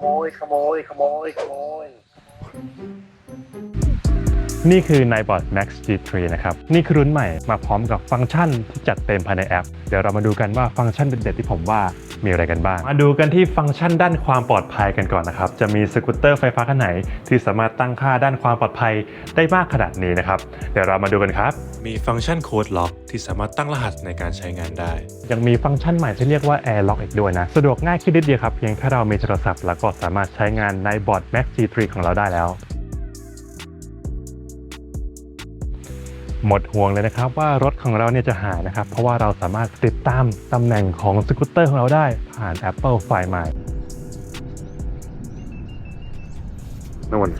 โมยขโมยขโมยขโมย นี่คือ n i b o t Max G3 นะครับ นี่คือรุ่นใหม่มาพร้อมกับฟังก์ชันที่จัดเต็มภายในแอป เดี๋ยวเรามาดูกันว่าฟังก์ชันเด็ดๆที่ผมว่ามีอะไรกันบ้าง มาดูกันที่ฟังก์ชันด้านความปลอดภัยกันก่อนนะครับ จะมีสกูตเตอร์ไฟฟ้าคันไหน ที่สามารถตั้งค่าด้านความปลอดภัยได้มากขนาดนี้นะครับ เดี๋ยวเรามาดูกันครับ มีฟังก์ชันโค้ดล็อกที่สามารถตั้งรหัสในการใช้งานได้ ยังมีฟังก์ชันใหม่ที่เรียกว่า Air Lock อีกด้วยนะ สะดวกง่ายขึ้นนิดเดียวครับ เพียงแค่เรามีโทรศัพท์แล้วก็สามารถใช้งานใน b o t Max G3 ของเราได้แล้ว หมดห่วงเลยนะครับว่ารถของเราเนี่ยจะหายนะครับ เพราะว่าเราสามารถติดตามตำแหน่งของสกูตเตอร์ของเราได้ผ่าน Apple Find My นู่น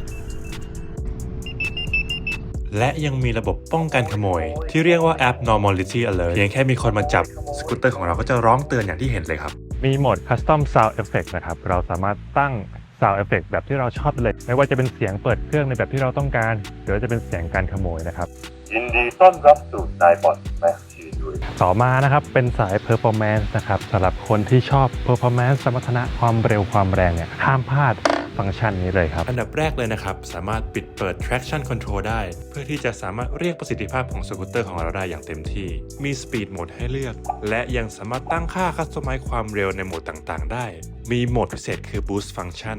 และยังมีระบบป้องกันขโมย ที่เรียกว่าแอป Normality Alert เพียงแค่มีคนมาจับสกูตเตอร์ของเราก็จะร้องเตือนอย่างที่เห็นเลยครับ มีโหมด Custom Sound Effect นะครับ เราสามารถตั้ง Sound Effect แบบที่เราชอบได้เลย ไม่ว่าจะเป็นเสียงเปิดเครื่องในแบบที่เราต้องการ หรือว่าจะเป็นเสียงการขโมยนะครับยินดีต้อนรับสู่นายบอดแม็กซ์ชีด้วยต่อมานะครับเป็นสาย Performance นะครับสำหรับคนที่ชอบ Performance สมรรถนะความเร็วความแรงเนี่ยห้ามพลาด ฟังก์ชันนี้เลยครับ อันดับแรกเลยนะครับ สามารถปิดเปิด traction control ได้ เพื่อที่จะสามารถเรียกประสิทธิภาพของสกูตเตอร์ของเราได้อย่างเต็มที่ มี speed mode ให้เลือก และยังสามารถตั้งค่าคัสตอมไมซ์ความเร็วในโหมดต่างๆ ได้ มีโหมดพิเศษคือ boost function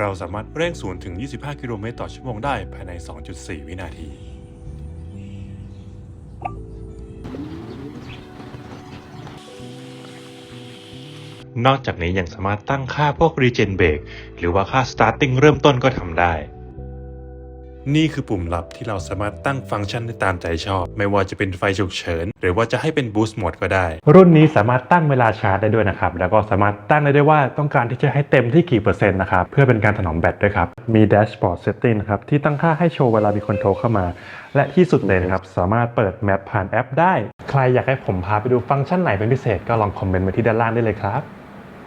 เราสามารถเร่ง0ถึง 25 กิโลเมตรต่อชั่วโมงได้ภายใน 2.4 วินาที นอกจากนี้ยังสามารถตั้งค่าพวก regen brake หรือว่าค่า starting เริ่มต้นก็ทำได้ นี่คือปุ่มลับที่เราสามารถตั้งฟังก์ชันได้ตามใจชอบ ไม่ว่าจะเป็นไฟฉุกเฉิน หรือว่าจะให้เป็น boost mode ก็ได้ รุ่นนี้สามารถตั้งเวลาชาร์จได้ด้วยนะครับ แล้วก็สามารถตั้งได้ด้วยว่าต้องการที่จะให้เต็มที่กี่เปอร์เซ็นต์นะครับ เพื่อเป็นการถนอมแบตด้วยครับ มีแดชบอร์ดเซตติ้งนะครับที่ตั้งค่าให้โชว์เวลามีคนโทรเข้ามา และที่สุดเลยนะครับสามารถเปิดแมปผ่านแอปได้ ใครอยากให้ผมพาไปดูฟังก์ชันไหนเป็นพิเศษก็ลองคอมเมนต์ไว้ที่ด้านล่างได้เลยครับ